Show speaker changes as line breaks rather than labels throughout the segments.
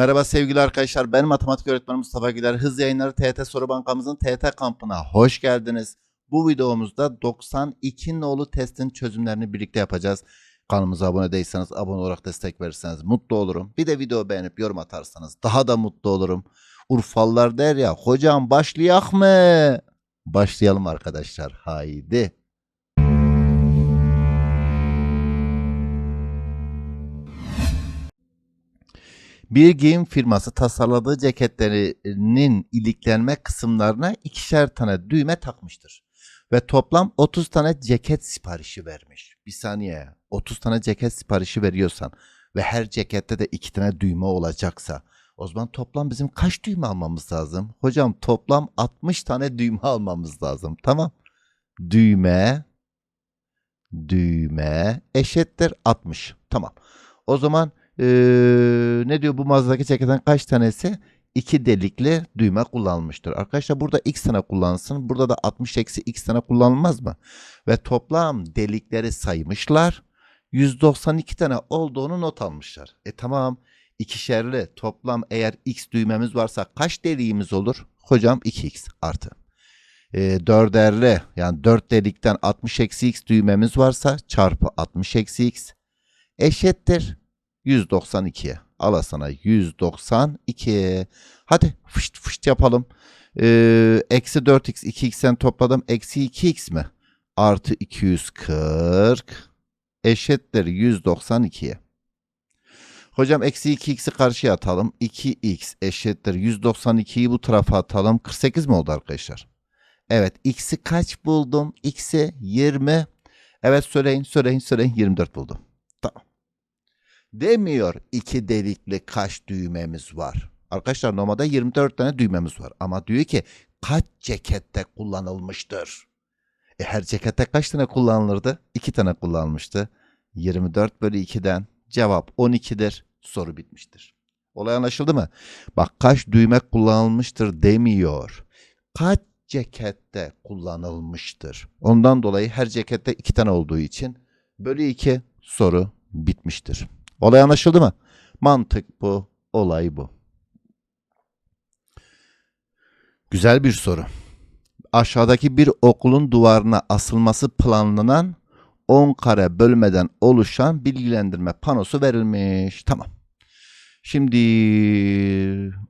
Merhaba sevgili arkadaşlar. Ben matematik öğretmeni Mustafa Güler. Hız yayınları TET Soru Bankamızın TET kampına hoş geldiniz. Bu videomuzda 92 nolu testin çözümlerini birlikte yapacağız. Kanalımıza abone değilseniz abone olarak destek verirseniz mutlu olurum. Bir de video beğenip yorum atarsanız daha da mutlu olurum. Urfalılar der ya hocam başlayak mı? Başlayalım arkadaşlar. Haydi. Bir giyim firması tasarladığı ceketlerinin iliklenme kısımlarına ikişer tane düğme takmıştır. Ve toplam 30 tane ceket siparişi vermiş. Bir saniye 30 tane ceket siparişi veriyorsan ve her cekette de iki tane düğme olacaksa o zaman toplam bizim kaç düğme almamız lazım? Hocam toplam 60 tane düğme almamız lazım. Tamam. Düğme düğme eşittir 60. Tamam. O zaman ee, ne diyor bu mağazadaki ceketten kaç tanesi? İki delikli düğme kullanılmıştır. Arkadaşlar burada x tane kullansın. Burada da 60 eksi x tane kullanılmaz mı? Ve toplam delikleri saymışlar. 192 tane olduğunu not almışlar. E tamam ikişerli toplam eğer x düğmemiz varsa kaç deliğimiz olur? Hocam 2x artı. E, dörderli yani 4 delikten 60 eksi x düğmemiz varsa çarpı 60 eksi x eşittir 192'ye. Ala sana 192. Hadi fışt fışt yapalım. Ee, eksi 4x 2x'ten topladım. Eksi 2x mi? Artı 240 eşittir 192'ye. Hocam eksi 2x'i karşıya atalım. 2x eşittir 192'yi bu tarafa atalım. 48 mi oldu arkadaşlar? Evet x'i kaç buldum? x'i 20. Evet söyleyin söyleyin söyleyin 24 buldum. Demiyor iki delikli kaç düğmemiz var. Arkadaşlar normalde 24 tane düğmemiz var ama diyor ki kaç cekette kullanılmıştır? E her cekette kaç tane kullanılırdı? 2 tane kullanılmıştı. 24 bölü 2'den cevap 12'dir. Soru bitmiştir. Olay anlaşıldı mı? Bak kaç düğme kullanılmıştır demiyor. Kaç cekette kullanılmıştır? Ondan dolayı her cekette 2 tane olduğu için bölü 2 soru bitmiştir. Olay anlaşıldı mı? Mantık bu, olay bu. Güzel bir soru. Aşağıdaki bir okulun duvarına asılması planlanan 10 kare bölmeden oluşan bilgilendirme panosu verilmiş. Tamam. Şimdi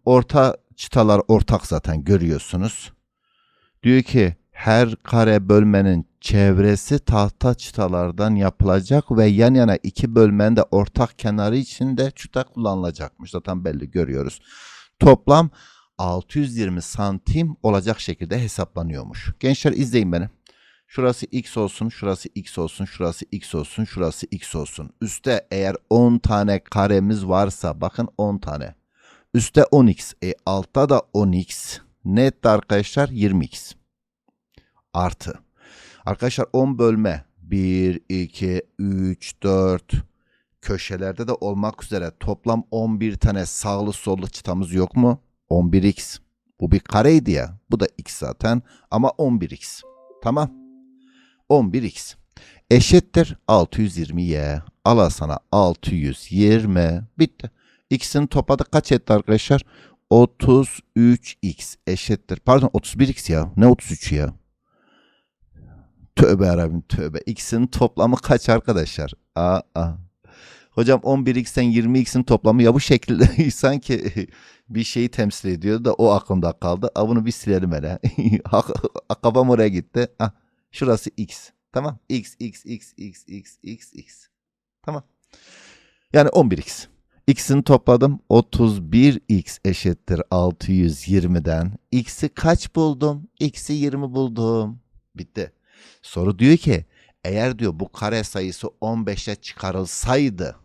orta çıtalar ortak zaten görüyorsunuz. Diyor ki her kare bölmenin çevresi tahta çıtalardan yapılacak ve yan yana iki bölmenin de ortak kenarı için de çıta kullanılacakmış. Zaten belli görüyoruz. Toplam 620 santim olacak şekilde hesaplanıyormuş. Gençler izleyin beni. Şurası x olsun, şurası x olsun, şurası x olsun, şurası x olsun. Üste eğer 10 tane karemiz varsa bakın 10 tane. Üste 10x, e altta da 10x. Net arkadaşlar 20x. Artı. Arkadaşlar 10 bölme 1, 2, 3, 4 köşelerde de olmak üzere toplam 11 tane sağlı sollu çıtamız yok mu? 11x. Bu bir kareydi ya. Bu da x zaten ama 11x. Tamam. 11x. Eşittir 620y. Ala sana 620. Bitti. X'in topladı kaç etti arkadaşlar? 33x eşittir. Pardon 31x ya. Ne 33 ya? Tövbe yarabbim tövbe. X'in toplamı kaç arkadaşlar? Aa, aa. Hocam 11x'ten 20x'in toplamı ya bu şekilde sanki bir şeyi temsil ediyordu da o aklımda kaldı. Aa, bunu bir silelim hele. Kafam oraya gitti. Ah, şurası x. Tamam. x, x, x, x, x, x, x. Tamam. Yani 11x. X'ini topladım. 31x eşittir 620'den. X'i kaç buldum? X'i 20 buldum. Bitti. Soru diyor ki eğer diyor bu kare sayısı 15'e çıkarılsaydı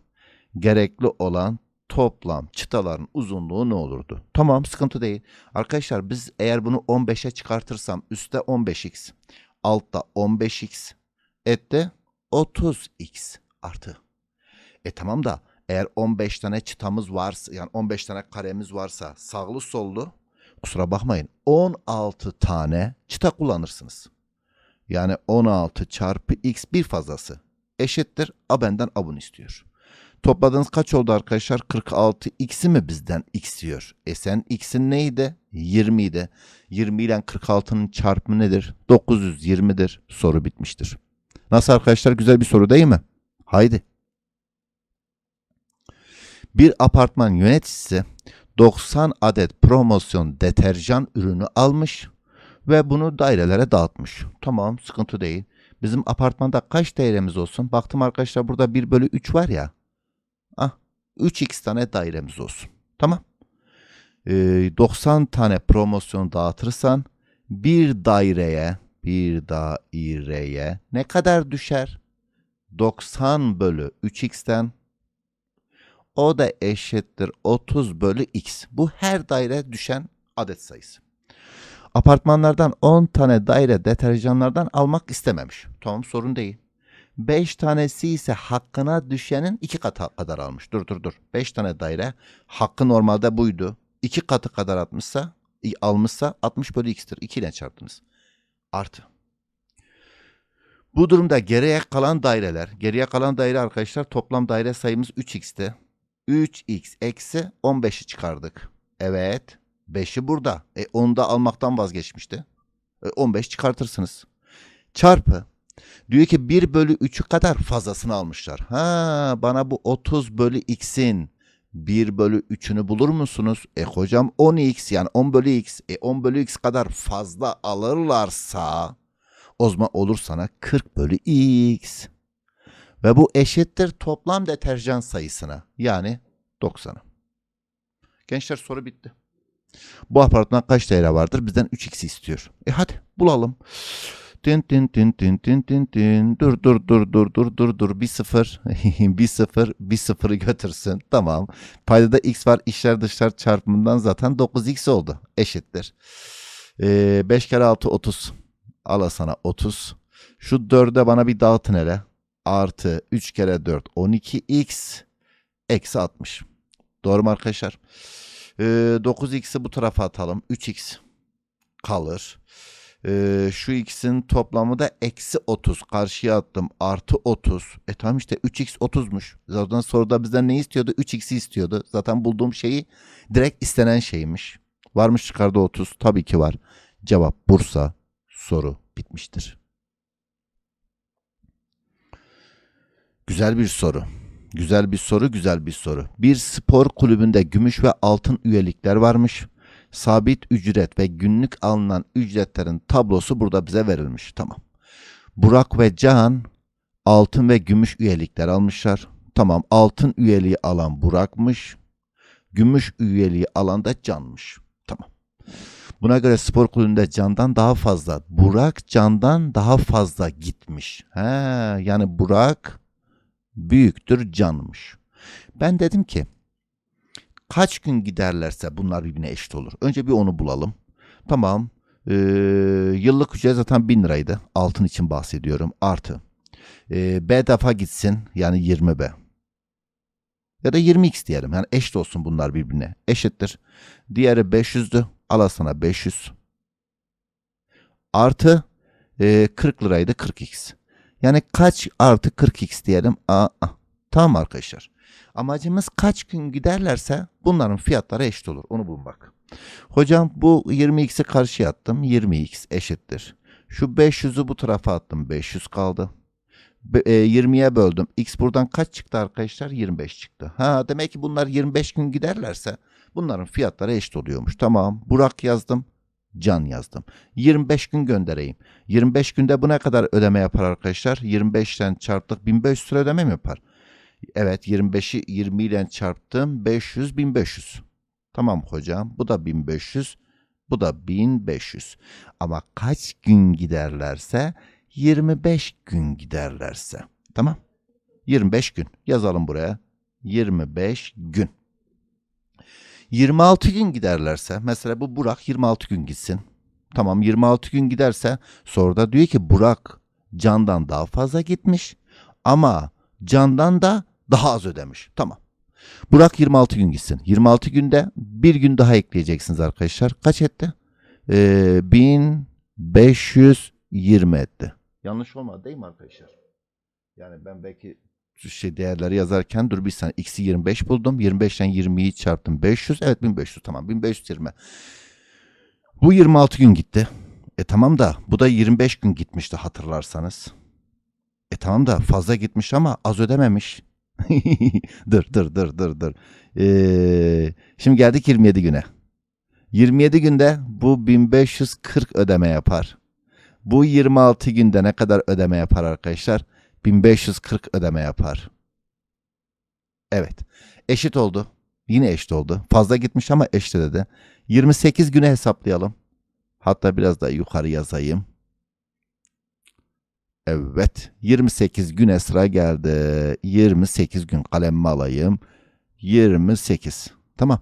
gerekli olan toplam çıtaların uzunluğu ne olurdu? Tamam sıkıntı değil. Arkadaşlar biz eğer bunu 15'e çıkartırsam üstte 15x, altta 15x, ette 30x artı. E tamam da eğer 15 tane çıtamız varsa yani 15 tane karemiz varsa sağlı sollu kusura bakmayın 16 tane çıta kullanırsınız. Yani 16 çarpı x bir fazlası eşittir a benden a bunu istiyor. Topladığınız kaç oldu arkadaşlar? 46. X'i mi bizden X diyor? E sen X'in neydi? 20 idi. 20 ile 46'nın çarpımı nedir? 920'dir. Soru bitmiştir. Nasıl arkadaşlar? Güzel bir soru değil mi? Haydi. Bir apartman yöneticisi 90 adet promosyon deterjan ürünü almış ve bunu dairelere dağıtmış. Tamam sıkıntı değil. Bizim apartmanda kaç dairemiz olsun? Baktım arkadaşlar burada 1 bölü 3 var ya. Ah 3x tane dairemiz olsun. Tamam. Ee, 90 tane promosyon dağıtırsan bir daireye bir daireye ne kadar düşer? 90 bölü 3x'ten o da eşittir 30 bölü x. Bu her daire düşen adet sayısı. Apartmanlardan 10 tane daire deterjanlardan almak istememiş. Tamam sorun değil. 5 tanesi ise hakkına düşenin 2 katı kadar almış. Dur dur dur. 5 tane daire hakkı normalde buydu. 2 katı kadar atmışsa almışsa 60 bölü x'tir. 2 ile çarptınız. Artı. Bu durumda geriye kalan daireler, geriye kalan daire arkadaşlar toplam daire sayımız 3x'ti. 3x eksi 15'i çıkardık. Evet. 5'i burada. E 10'u da almaktan vazgeçmişti. E 15 çıkartırsınız. Çarpı. Diyor ki 1 bölü 3'ü kadar fazlasını almışlar. Ha bana bu 30 bölü x'in 1 bölü 3'ünü bulur musunuz? E hocam 10x yani 10 bölü x. E 10 bölü x kadar fazla alırlarsa o zaman olur sana 40 bölü x. Ve bu eşittir toplam deterjan sayısına. Yani 90'a. Gençler soru bitti. Bu apartman kaç daire vardır? Bizden 3x istiyor. E hadi bulalım. Tin tin tin tin tin tin tin. Dur dur dur dur dur dur dur. Bir sıfır. bir sıfır. Bir sıfırı götürsün. Tamam. Paydada x var. İşler dışlar çarpımından zaten 9x oldu. Eşittir. Ee, 5 kere 6 30. Al sana 30. Şu 4'e bana bir dağıtın hele. Artı 3 kere 4 12x. Eksi 60. Doğru mu arkadaşlar? Ee, 9x'i bu tarafa atalım. 3x kalır. Ee, şu x'in toplamı da eksi 30. Karşıya attım. Artı 30. E tamam işte 3x 30'muş. Zaten soruda bizden ne istiyordu? 3x'i istiyordu. Zaten bulduğum şeyi direkt istenen şeymiş. Varmış çıkardı 30. Tabii ki var. Cevap Bursa. Soru bitmiştir. Güzel bir soru. Güzel bir soru, güzel bir soru. Bir spor kulübünde gümüş ve altın üyelikler varmış. Sabit ücret ve günlük alınan ücretlerin tablosu burada bize verilmiş. Tamam. Burak ve Can altın ve gümüş üyelikler almışlar. Tamam. Altın üyeliği alan Burak'mış. Gümüş üyeliği alan da Can'mış. Tamam. Buna göre spor kulübünde Can'dan daha fazla. Burak Can'dan daha fazla gitmiş. He, yani Burak büyüktür canmış. Ben dedim ki kaç gün giderlerse bunlar birbirine eşit olur. Önce bir onu bulalım. Tamam. Ee, yıllık ücret zaten 1000 liraydı. Altın için bahsediyorum. Artı. Ee, B defa gitsin. Yani 20B. Ya da 20x diyelim. Yani eşit olsun bunlar birbirine. Eşittir. Diğeri 500'dü. Al sana 500. Artı e, 40 liraydı 40x. Yani kaç artı 40x diyelim. Aa, tamam arkadaşlar. Amacımız kaç gün giderlerse bunların fiyatları eşit olur. Onu bulmak. Hocam bu 20x'i karşıya attım. 20x eşittir. Şu 500'ü bu tarafa attım. 500 kaldı. Be- e, 20'ye böldüm. X buradan kaç çıktı arkadaşlar? 25 çıktı. Ha demek ki bunlar 25 gün giderlerse bunların fiyatları eşit oluyormuş. Tamam. Burak yazdım. Can yazdım. 25 gün göndereyim. 25 günde bu ne kadar ödeme yapar arkadaşlar? 25'ten çarptık 1500 lira ödeme mi yapar? Evet 25'i 20 ile çarptım 500 1500. Tamam hocam bu da 1500 bu da 1500. Ama kaç gün giderlerse 25 gün giderlerse. Tamam 25 gün yazalım buraya 25 gün. 26 gün giderlerse mesela bu Burak 26 gün gitsin. Tamam 26 gün giderse sonra da diyor ki Burak Can'dan daha fazla gitmiş ama Can'dan da daha az ödemiş. Tamam. Burak 26 gün gitsin. 26 günde bir gün daha ekleyeceksiniz arkadaşlar. Kaç etti? Ee, 1520 etti. Yanlış olmadı değil mi arkadaşlar? Yani ben belki şey değerleri yazarken dur bir saniye x'i 25 buldum. 25'ten 20'yi çarptım 500. Evet 1500 tamam 1520. Bu 26 gün gitti. E tamam da bu da 25 gün gitmişti hatırlarsanız. E tamam da fazla gitmiş ama az ödememiş. dur dur dur dur dur. Ee, şimdi geldik 27 güne. 27 günde bu 1540 ödeme yapar. Bu 26 günde ne kadar ödeme yapar arkadaşlar? 1540 ödeme yapar. Evet. Eşit oldu. Yine eşit oldu. Fazla gitmiş ama eşitledi. 28 güne hesaplayalım. Hatta biraz daha yukarı yazayım. Evet. 28 güne sıra geldi. 28 gün kalemimi alayım. 28. Tamam.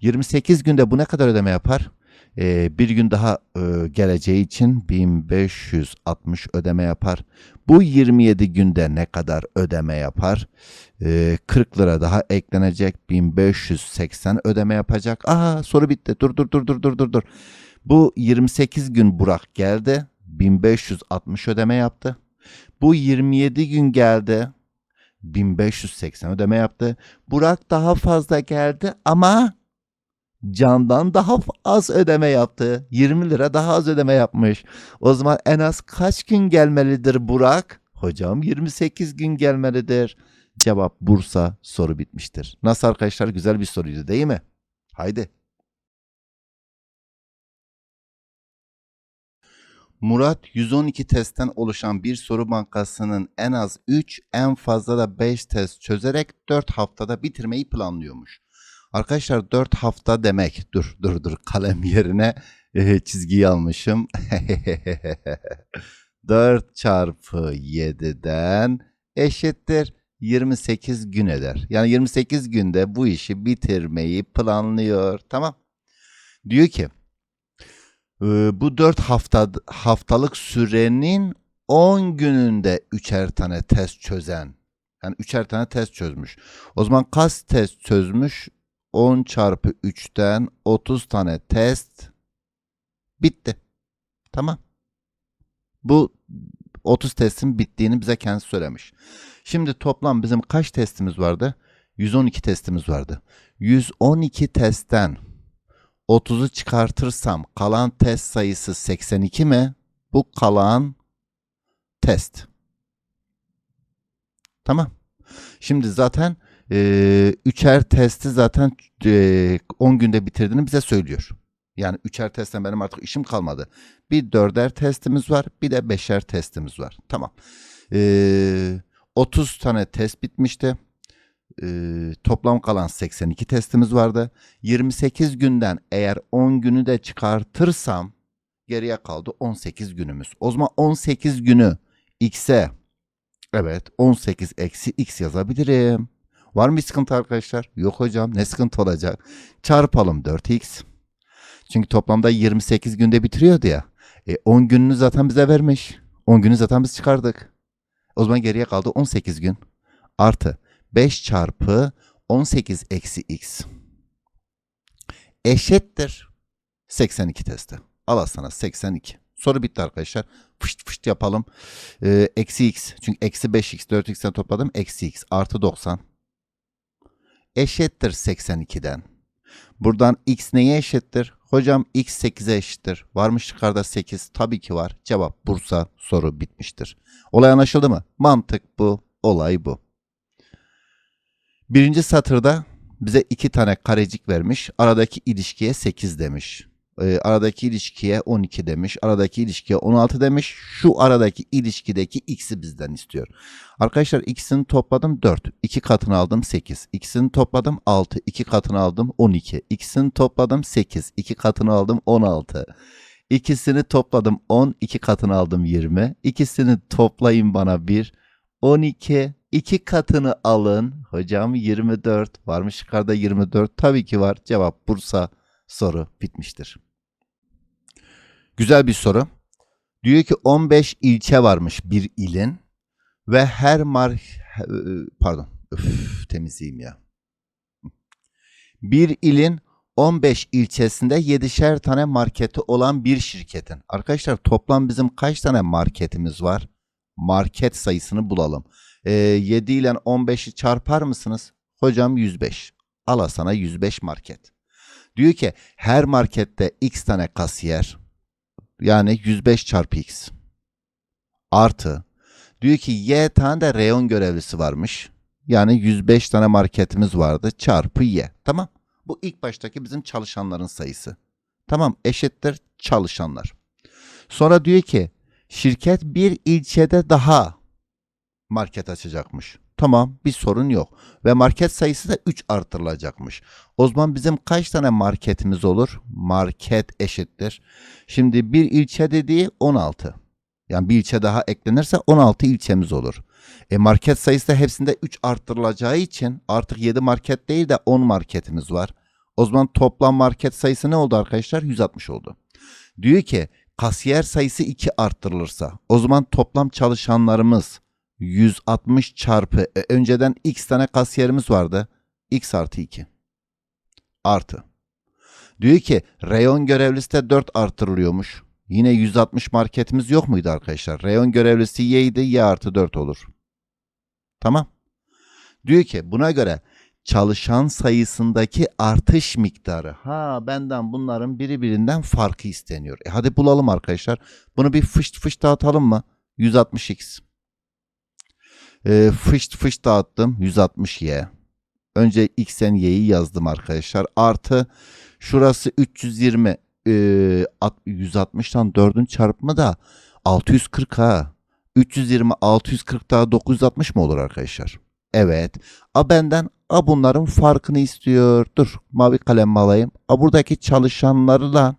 28 günde bu ne kadar ödeme yapar? Ee, bir gün daha e, geleceği için 1560 ödeme yapar. Bu 27 günde ne kadar ödeme yapar? Ee, 40 lira daha eklenecek. 1580 ödeme yapacak. Aa soru bitti. Dur dur dur dur dur dur dur. Bu 28 gün Burak geldi. 1560 ödeme yaptı. Bu 27 gün geldi. 1580 ödeme yaptı. Burak daha fazla geldi ama Candan daha az ödeme yaptı. 20 lira daha az ödeme yapmış. O zaman en az kaç gün gelmelidir Burak? Hocam 28 gün gelmelidir. Cevap Bursa soru bitmiştir. Nasıl arkadaşlar güzel bir soruydu değil mi? Haydi. Murat 112 testten oluşan bir soru bankasının en az 3 en fazla da 5 test çözerek 4 haftada bitirmeyi planlıyormuş. Arkadaşlar 4 hafta demek. Dur dur dur kalem yerine e, çizgiyi almışım. 4 çarpı 7'den eşittir 28 gün eder. Yani 28 günde bu işi bitirmeyi planlıyor. Tamam. Diyor ki e, bu 4 hafta haftalık sürenin 10 gününde üçer tane test çözen yani üçer tane test çözmüş. O zaman kaç test çözmüş? 10 çarpı 3'ten 30 tane test bitti. Tamam. Bu 30 testin bittiğini bize kendisi söylemiş. Şimdi toplam bizim kaç testimiz vardı? 112 testimiz vardı. 112 testten 30'u çıkartırsam kalan test sayısı 82 mi? Bu kalan test. Tamam. Şimdi zaten e, üçer testi zaten e, 10 günde bitirdiğini bize söylüyor. Yani üçer testten benim artık işim kalmadı. Bir dörder testimiz var, bir de beşer testimiz var. Tamam. E, 30 tane test bitmişti. E, toplam kalan 82 testimiz vardı. 28 günden eğer 10 günü de çıkartırsam geriye kaldı 18 günümüz. O zaman 18 günü x'e evet 18 eksi x yazabilirim. Var mı bir sıkıntı arkadaşlar? Yok hocam ne sıkıntı olacak? Çarpalım 4x. Çünkü toplamda 28 günde bitiriyordu ya. E 10 gününü zaten bize vermiş. 10 günü zaten biz çıkardık. O zaman geriye kaldı 18 gün. Artı 5 çarpı 18 eksi x. Eşittir 82 testi. Al sana 82. Soru bitti arkadaşlar. Fışt fışt yapalım. Ee, eksi x. Çünkü eksi 5x 4x'ten topladım. Eksi x artı 90 eşittir 82'den. Buradan x neye eşittir? Hocam x 8'e eşittir. Varmış yukarıda 8. Tabii ki var. Cevap Bursa soru bitmiştir. Olay anlaşıldı mı? Mantık bu. Olay bu. Birinci satırda bize iki tane karecik vermiş. Aradaki ilişkiye 8 demiş. E, aradaki ilişkiye 12 demiş. Aradaki ilişkiye 16 demiş. Şu aradaki ilişkideki x'i bizden istiyor. Arkadaşlar x'ini topladım 4. 2 katını aldım 8. x'ini topladım 6. 2 katını aldım 12. x'ini topladım 8. 2 katını aldım 16. İkisini topladım 10. 2 katını aldım 20. İkisini toplayın bana 1. 12. 2 katını alın. Hocam 24. Varmış yukarıda 24. Tabii ki var. Cevap Bursa soru bitmiştir. Güzel bir soru. Diyor ki 15 ilçe varmış bir ilin ve her mar pardon öf, temizleyeyim ya. Bir ilin 15 ilçesinde 7'şer tane marketi olan bir şirketin. Arkadaşlar toplam bizim kaç tane marketimiz var? Market sayısını bulalım. Ee, 7 ile 15'i çarpar mısınız? Hocam 105. Ala sana 105 market. Diyor ki her markette x tane kasiyer yani 105 çarpı x artı diyor ki y tane de reyon görevlisi varmış. Yani 105 tane marketimiz vardı çarpı y. Tamam. Bu ilk baştaki bizim çalışanların sayısı. Tamam eşittir çalışanlar. Sonra diyor ki şirket bir ilçede daha market açacakmış. Tamam bir sorun yok. Ve market sayısı da 3 artırılacakmış. O zaman bizim kaç tane marketimiz olur? Market eşittir. Şimdi bir ilçe dediği 16. Yani bir ilçe daha eklenirse 16 ilçemiz olur. E market sayısı da hepsinde 3 arttırılacağı için artık 7 market değil de 10 marketimiz var. O zaman toplam market sayısı ne oldu arkadaşlar? 160 oldu. Diyor ki kasiyer sayısı 2 arttırılırsa o zaman toplam çalışanlarımız 160 çarpı e, önceden x tane kasiyerimiz vardı. x artı 2 artı. Diyor ki reyon görevlisi de 4 artırılıyormuş. Yine 160 marketimiz yok muydu arkadaşlar? Reyon görevlisi y y artı 4 olur. Tamam. Diyor ki buna göre çalışan sayısındaki artış miktarı. Ha benden bunların biri birinden farkı isteniyor. E hadi bulalım arkadaşlar. Bunu bir fışt fışt dağıtalım mı? 160x. E, fışt fışt dağıttım. 160y. Önce x'en y'yi yazdım arkadaşlar. Artı şurası 320. E, 160'tan 4'ün çarpımı da 640 ha. 320 640 daha 960 mı olur arkadaşlar? Evet. A benden A bunların farkını istiyor. Dur mavi kalem alayım. A buradaki çalışanlarla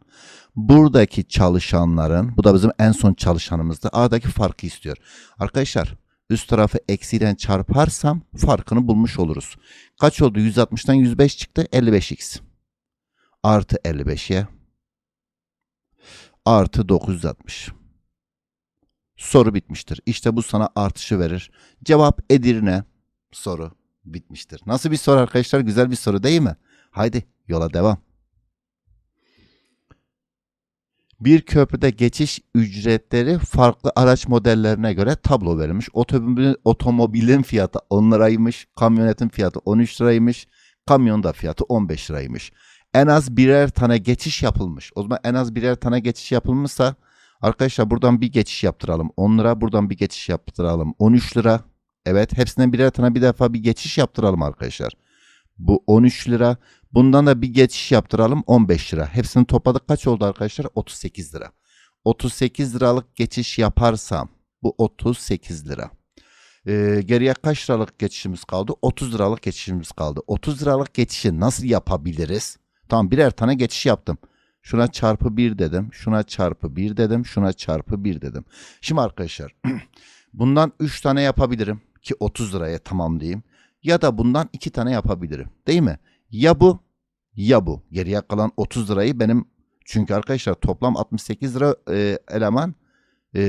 buradaki çalışanların bu da bizim en son çalışanımızdı. A'daki farkı istiyor. Arkadaşlar üst tarafı eksiyle çarparsam farkını bulmuş oluruz. Kaç oldu? 160'tan 105 çıktı. 55x. Artı 55'ye. Artı 960. Soru bitmiştir. İşte bu sana artışı verir. Cevap Edirne. Soru bitmiştir. Nasıl bir soru arkadaşlar? Güzel bir soru değil mi? Haydi yola devam. Bir köprüde geçiş ücretleri farklı araç modellerine göre tablo verilmiş. Otomobilin, otomobilin fiyatı 10 liraymış, kamyonetin fiyatı 13 liraymış, kamyonda fiyatı 15 liraymış. En az birer tane geçiş yapılmış. O zaman en az birer tane geçiş yapılmışsa arkadaşlar buradan bir geçiş yaptıralım 10 lira, buradan bir geçiş yaptıralım 13 lira. Evet hepsinden birer tane bir defa bir geçiş yaptıralım arkadaşlar. Bu 13 lira. Bundan da bir geçiş yaptıralım 15 lira. Hepsini topladık kaç oldu arkadaşlar? 38 lira. 38 liralık geçiş yaparsam bu 38 lira. Ee, geriye kaç liralık geçişimiz kaldı? 30 liralık geçişimiz kaldı. 30 liralık geçişi nasıl yapabiliriz? Tamam birer tane geçiş yaptım. Şuna çarpı 1 dedim. Şuna çarpı 1 dedim. Şuna çarpı 1 dedim. Şimdi arkadaşlar bundan 3 tane yapabilirim ki 30 liraya tamamlayayım. Ya da bundan 2 tane yapabilirim. Değil mi? Ya bu ya bu. Geriye kalan 30 lirayı benim çünkü arkadaşlar toplam 68 lira e, eleman e,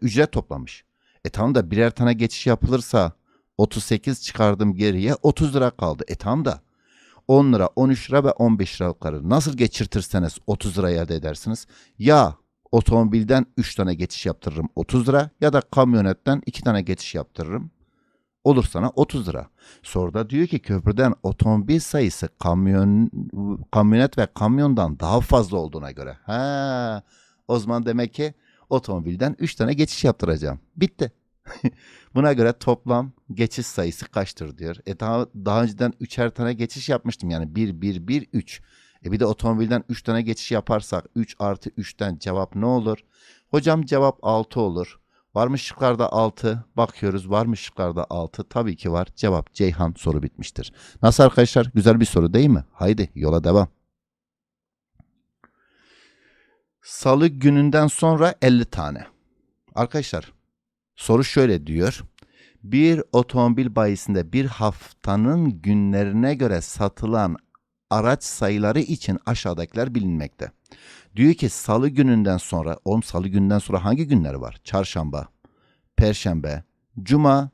ücret toplamış. E tamam da birer tane geçiş yapılırsa 38 çıkardım geriye 30 lira kaldı. E tamam da 10 lira, 13 lira ve 15 liralıkları nasıl geçirtirseniz 30 liraya elde edersiniz. Ya otomobilden 3 tane geçiş yaptırırım 30 lira ya da kamyonetten 2 tane geçiş yaptırırım. Olur sana 30 lira. Soruda diyor ki köprüden otomobil sayısı kamyon kamyonet ve kamyondan daha fazla olduğuna göre. Ha, o zaman demek ki otomobilden 3 tane geçiş yaptıracağım. Bitti. Buna göre toplam geçiş sayısı kaçtır diyor. E daha, daha önceden 3'er tane geçiş yapmıştım yani 1, 1, 1, 3. E bir de otomobilden 3 tane geçiş yaparsak 3 artı 3'ten cevap ne olur? Hocam cevap 6 olur. Var mı şıklarda 6? Bakıyoruz var mı şıklarda 6? Tabii ki var. Cevap Ceyhan soru bitmiştir. Nasıl arkadaşlar? Güzel bir soru değil mi? Haydi yola devam. Salı gününden sonra 50 tane. Arkadaşlar soru şöyle diyor. Bir otomobil bayisinde bir haftanın günlerine göre satılan araç sayıları için aşağıdakiler bilinmekte. Diyor ki salı gününden sonra, oğlum salı günden sonra hangi günler var? Çarşamba, perşembe, cuma,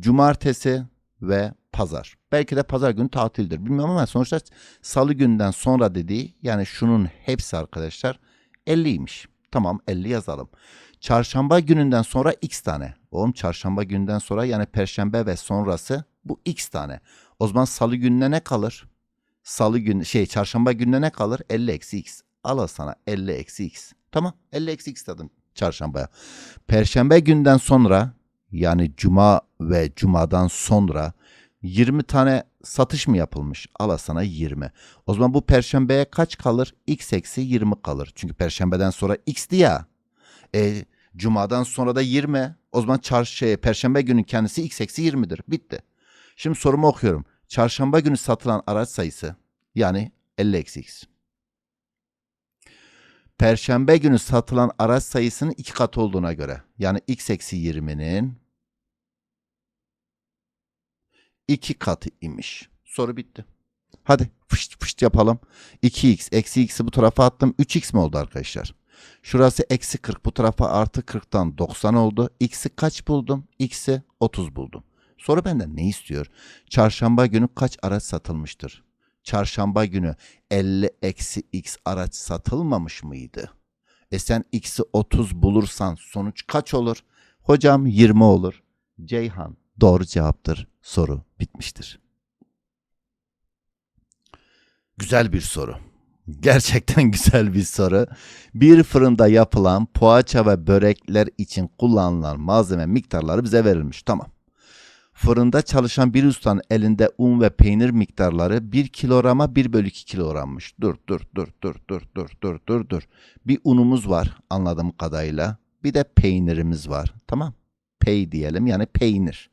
cumartesi ve pazar. Belki de pazar günü tatildir. Bilmiyorum ama sonuçta salı günden sonra dediği yani şunun hepsi arkadaşlar 50'ymiş. Tamam 50 yazalım. Çarşamba gününden sonra x tane. Oğlum çarşamba günden sonra yani perşembe ve sonrası bu x tane. O zaman salı gününe ne kalır? Salı gün şey çarşamba gününe ne kalır? 50 eksi x. Al al sana 50 eksi x. Tamam 50 eksi x dedim çarşambaya. Perşembe günden sonra yani cuma ve cumadan sonra 20 tane satış mı yapılmış? Al al sana 20. O zaman bu perşembeye kaç kalır? X eksi 20 kalır. Çünkü perşembeden sonra x'ti ya. E, cumadan sonra da 20. O zaman çarşı, şey, perşembe günün kendisi x eksi 20'dir. Bitti. Şimdi sorumu okuyorum. Çarşamba günü satılan araç sayısı yani 50 eksi x. Perşembe günü satılan araç sayısının iki katı olduğuna göre yani x eksi 20'nin iki katı imiş. Soru bitti. Hadi fışt fışt yapalım. 2x eksi x'i bu tarafa attım. 3x mi oldu arkadaşlar? Şurası eksi 40 bu tarafa artı 40'tan 90 oldu. X'i kaç buldum? X'i 30 buldum. Soru benden ne istiyor? Çarşamba günü kaç araç satılmıştır? Çarşamba günü 50 eksi x araç satılmamış mıydı? E sen x'i 30 bulursan sonuç kaç olur? Hocam 20 olur. Ceyhan doğru cevaptır. Soru bitmiştir. Güzel bir soru. Gerçekten güzel bir soru. Bir fırında yapılan poğaça ve börekler için kullanılan malzeme miktarları bize verilmiş. Tamam. Fırında çalışan bir ustanın elinde un ve peynir miktarları 1 kilograma 1 bölü 2 kilogrammış. Dur dur dur dur dur dur dur dur dur. Bir unumuz var anladığım kadarıyla. Bir de peynirimiz var. Tamam. Pey diyelim yani peynir.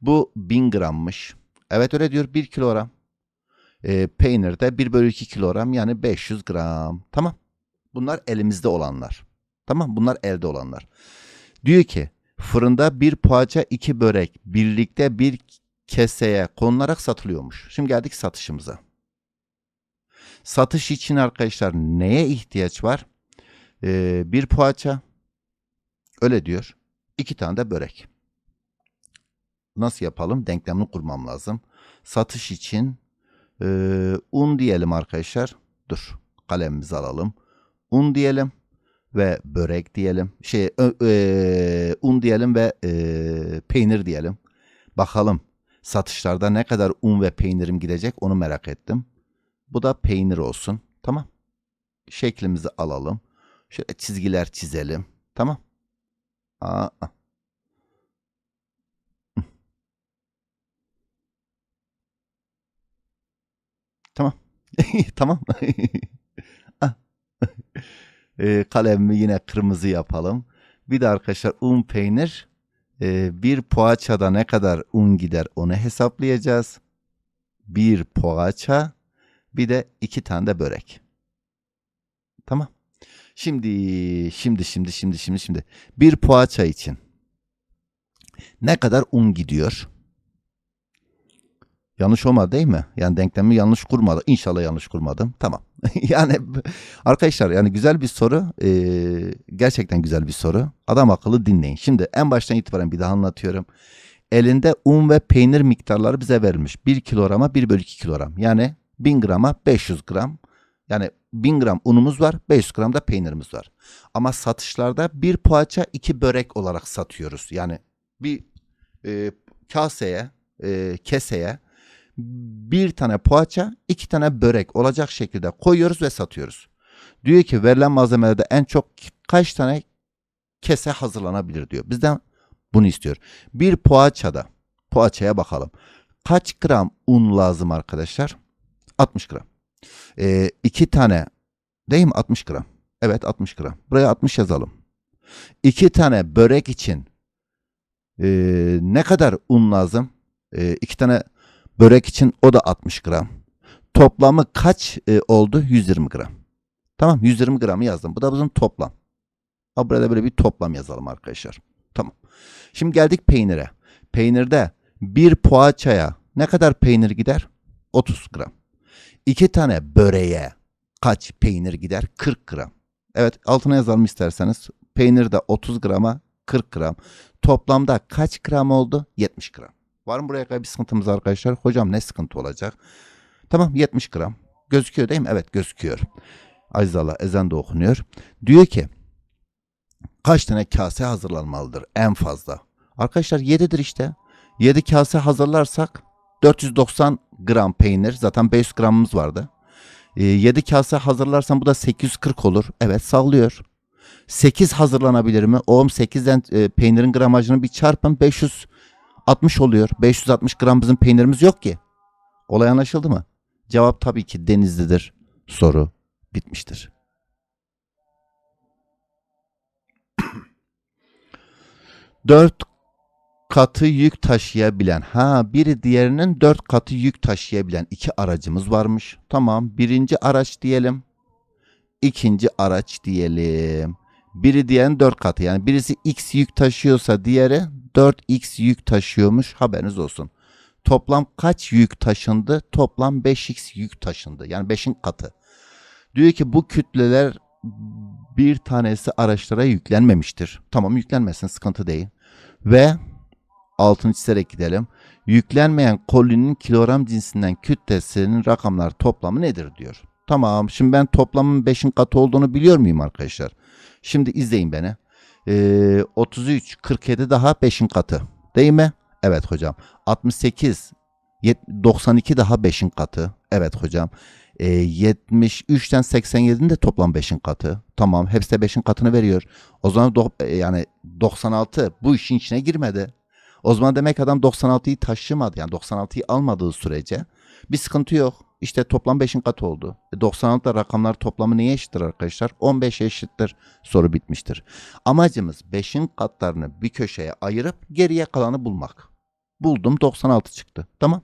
Bu 1000 grammış. Evet öyle diyor 1 kilogram. E, peynir de 1 bölü 2 kilogram yani 500 gram. Tamam. Bunlar elimizde olanlar. Tamam bunlar elde olanlar. Diyor ki fırında bir poğaça iki börek birlikte bir keseye konularak satılıyormuş. Şimdi geldik satışımıza. Satış için arkadaşlar neye ihtiyaç var? Ee, bir poğaça öyle diyor. iki tane de börek. Nasıl yapalım? Denklemini kurmam lazım. Satış için e, un diyelim arkadaşlar. Dur kalemimizi alalım. Un diyelim ve börek diyelim. Şey e, un diyelim ve e, peynir diyelim. Bakalım satışlarda ne kadar un ve peynirim gidecek onu merak ettim. Bu da peynir olsun. Tamam. Şeklimizi alalım. Şöyle çizgiler çizelim. Tamam. Aa. Tamam. tamam. E, kalemimi yine kırmızı yapalım. Bir de arkadaşlar un peynir e, bir poğaçada ne kadar un gider onu hesaplayacağız. Bir poğaça bir de iki tane de börek. Tamam. Şimdi şimdi şimdi şimdi şimdi şimdi bir poğaça için ne kadar un gidiyor? Yanlış olmadı değil mi? Yani denklemi yanlış kurmadı. İnşallah yanlış kurmadım. Tamam. yani arkadaşlar yani güzel bir soru. Ee, gerçekten güzel bir soru. Adam akıllı dinleyin. Şimdi en baştan itibaren bir daha anlatıyorum. Elinde un ve peynir miktarları bize verilmiş. 1 kilograma 1 bölü 2 kilogram. Yani 1000 grama 500 gram. Yani 1000 gram unumuz var, 500 gram da peynirimiz var. Ama satışlarda bir poğaça iki börek olarak satıyoruz. Yani bir e, kaseye, e, keseye bir tane poğaça, iki tane börek olacak şekilde koyuyoruz ve satıyoruz. Diyor ki verilen malzemelerde en çok kaç tane kese hazırlanabilir diyor. Bizden bunu istiyor. Bir poğaçada, poğaçaya bakalım. Kaç gram un lazım arkadaşlar? 60 gram. Ee, iki tane değil mi 60 gram? Evet 60 gram. Buraya 60 yazalım. İki tane börek için ee, ne kadar un lazım? Ee, iki tane Börek için o da 60 gram. Toplamı kaç e, oldu? 120 gram. Tamam 120 gramı yazdım. Bu da bizim toplam. Ha burada böyle bir toplam yazalım arkadaşlar. Tamam. Şimdi geldik peynire. Peynirde bir poğaçaya ne kadar peynir gider? 30 gram. İki tane böreğe kaç peynir gider? 40 gram. Evet altına yazalım isterseniz. Peynir de 30 grama 40 gram. Toplamda kaç gram oldu? 70 gram. Var mı buraya kadar bir sıkıntımız arkadaşlar? Hocam ne sıkıntı olacak? Tamam 70 gram. Gözüküyor değil mi? Evet gözüküyor. Aziz Allah ezan da okunuyor. Diyor ki kaç tane kase hazırlanmalıdır en fazla? Arkadaşlar 7'dir işte. 7 kase hazırlarsak 490 gram peynir. Zaten 500 gramımız vardı. 7 kase hazırlarsam bu da 840 olur. Evet sallıyor. 8 hazırlanabilir mi? Oğlum 8'den e, peynirin gramajını bir çarpın 560 oluyor. 560 gram bizim peynirimiz yok ki. Olay anlaşıldı mı? Cevap tabii ki Denizli'dir. Soru bitmiştir. Dört katı yük taşıyabilen. Ha biri diğerinin dört katı yük taşıyabilen iki aracımız varmış. Tamam birinci araç diyelim. İkinci araç diyelim. Biri diğerinin dört katı. Yani birisi x yük taşıyorsa diğeri 4x yük taşıyormuş. Haberiniz olsun. Toplam kaç yük taşındı? Toplam 5x yük taşındı. Yani 5'in katı. Diyor ki bu kütleler bir tanesi araçlara yüklenmemiştir. Tamam yüklenmesin sıkıntı değil. Ve altını çizerek gidelim. Yüklenmeyen kolinin kilogram cinsinden kütlesinin rakamlar toplamı nedir diyor. Tamam şimdi ben toplamın 5'in katı olduğunu biliyor muyum arkadaşlar? Şimdi izleyin beni. Ee, 33, 47 daha 5'in katı. Değil mi? Evet hocam. 68, yet- 92 daha 5'in katı. Evet hocam. Ee, 73'ten 87'nin de toplam 5'in katı. Tamam hepsi de 5'in katını veriyor. O zaman do- e, yani 96 bu işin içine girmedi. O zaman demek adam 96'yı taşımadı. Yani 96'yı almadığı sürece bir sıkıntı yok. İşte toplam 5'in katı oldu. E, 96 da rakamlar toplamı neye eşittir arkadaşlar? 15 eşittir. Soru bitmiştir. Amacımız 5'in katlarını bir köşeye ayırıp geriye kalanı bulmak. Buldum 96 çıktı. Tamam.